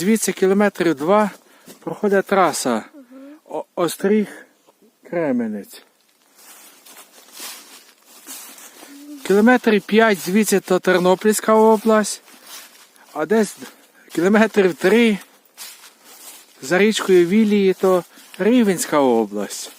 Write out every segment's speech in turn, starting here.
звідси кілометрів два проходить траса О- Остріг Кременець. Кілометрів 5 звідси то Тернопільська область, а десь кілометрів 3 за річкою Вілії то Рівенська область.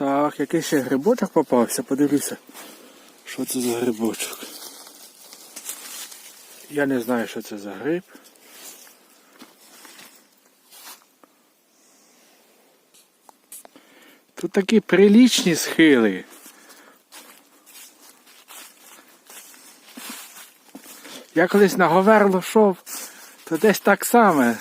Так, якийсь ще грибочок попався, подивлюся. Що це за грибочок? Я не знаю, що це за гриб. Тут такі прилічні схили. Я колись на Говерло йшов, то десь так само.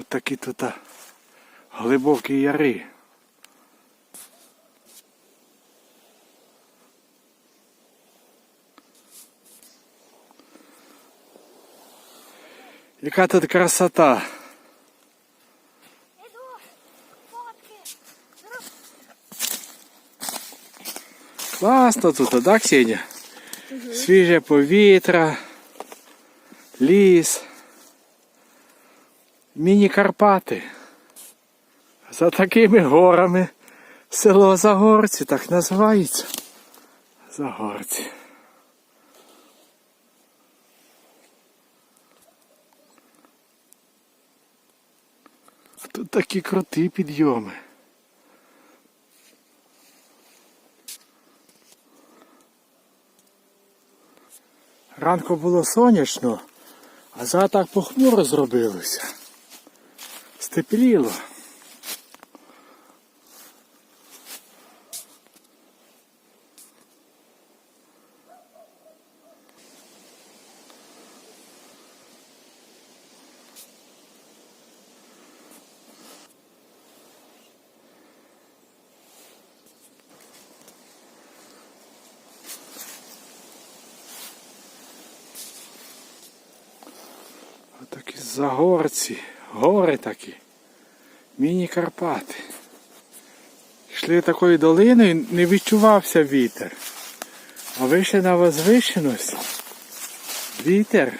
От такі тут глибокі яри. Яка тут красота. Класно тут, да, Ксеня? Свіже повітря, ліс, міні-Карпати. За такими горами село Загорці так називається. Загорці. Тут такі круті підйоми. Ранку було сонячно, а зараз так похмуро зробилося. Степліло. Отакі загорці, гори такі. Міні-Карпати. Йшли такою долиною, не відчувався вітер. А вийшли на возвишеність. Вітер